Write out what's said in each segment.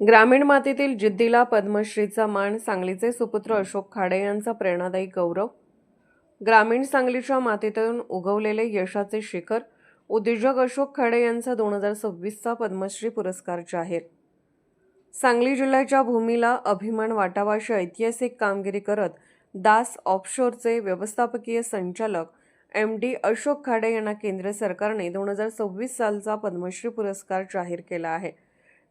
ग्रामीण मातीतील जिद्दीला पद्मश्रीचा मान सांगलीचे सुपुत्र अशोक खाडे यांचा प्रेरणादायी गौरव. ग्रामीण सांगलीच्या मातीतून उगवलेले यशाचे शिखर उद्योजक अशोक खाडे यांचा दोन हजार सव्वीसचा पद्मश्री पुरस्कार जाहीर. सांगली जिल्ह्याच्या भूमीला अभिमान वाटावा अशी ऐतिहासिक कामगिरी करत दास ऑफशोरचे व्यवस्थापकीय संचालक एम डी अशोक खाडे यांना केंद्र सरकारने दोन हजार सव्वीस सालचा पद्मश्री पुरस्कार जाहीर केला आहे.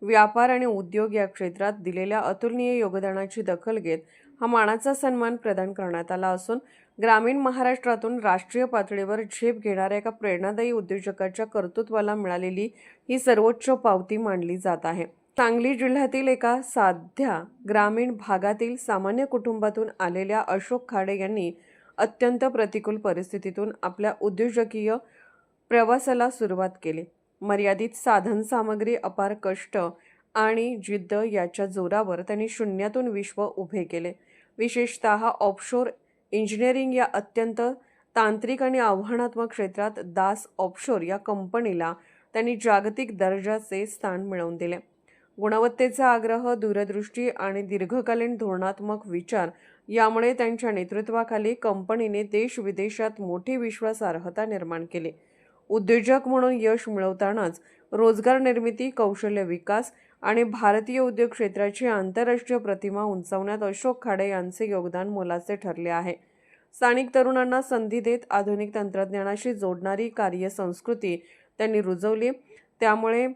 व्यापार आणि उद्योग या क्षेत्रात दिलेल्या अतुलनीय योगदानाची दखल घेत हा मानाचा सन्मान प्रदान करण्यात आला असून ग्रामीण महाराष्ट्रातून राष्ट्रीय पातळीवर झेप घेणाऱ्या एका प्रेरणादायी उद्योजकाच्या कर्तृत्वाला मिळालेली ही सर्वोच्च पावती मानली जात आहे. सांगली जिल्ह्यातील एका साध्या ग्रामीण भागातील सामान्य कुटुंबातून आलेल्या अशोक खाडे यांनी अत्यंत प्रतिकूल परिस्थितीतून आपल्या उद्योजकीय प्रवासाला सुरुवात केली. मर्यादित साधनसामग्री अपार कष्ट आणि जिद्द याच्या जोरावर त्यांनी शून्यातून विश्व उभे केले. विशेषतः ऑफशोर इंजिनिअरिंग या अत्यंत तांत्रिक आणि आव्हानात्मक क्षेत्रात दास ऑफशोर या कंपनीला त्यांनी जागतिक दर्जाचे स्थान मिळवून दिले. गुणवत्तेचा आग्रह दूरदृष्टी आणि दीर्घकालीन धोरणात्मक विचार यामुळे त्यांच्या नेतृत्वाखाली कंपनीने देश विदेशात मोठी विश्वासार्हता निर्माण केली. उद्योजक म्हणून यश मिळवतानाच रोजगार निर्मिती कौशल्य विकास आणि भारतीय उद्योग क्षेत्राची आंतरराष्ट्रीय प्रतिमा उंचावण्यात अशोक खाडे यांचे योगदान मोलाचे ठरले आहे. स्थानिक तरुणांना संधी देत आधुनिक तंत्रज्ञानाशी जोडणारी कार्यसंस्कृती त्यांनी रुजवली. त्यामुळे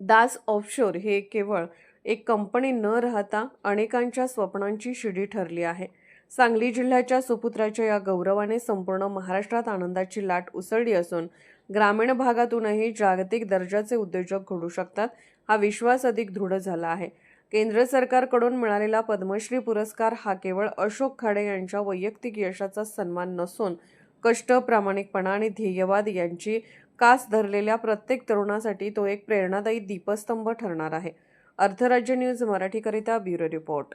दास ऑफशोर हे केवळ एक कंपनी न राहता अनेकांच्या स्वप्नांची शिडी ठरली आहे. सांगली जिल्ह्याच्या सुपुत्राच्या या गौरवाने संपूर्ण महाराष्ट्रात आनंदाची लाट उसळली असून ग्रामीण भागातूनही जागतिक दर्जाचे उद्योजक घडू शकतात हा विश्वास अधिक दृढ झाला आहे. केंद्र सरकारकडून मिळालेला पद्मश्री पुरस्कार हा केवळ अशोक खाडे यांच्या वैयक्तिक यशाचा सन्मान नसून कष्ट प्रामाणिकपणा आणि ध्येयवाद यांची कास धरलेल्या प्रत्येक तरुणासाठी तो एक प्रेरणादायी दीपस्तंभ ठरणार आहे. अर्थराज्य न्यूज मराठीकरिता ब्युरो रिपोर्ट.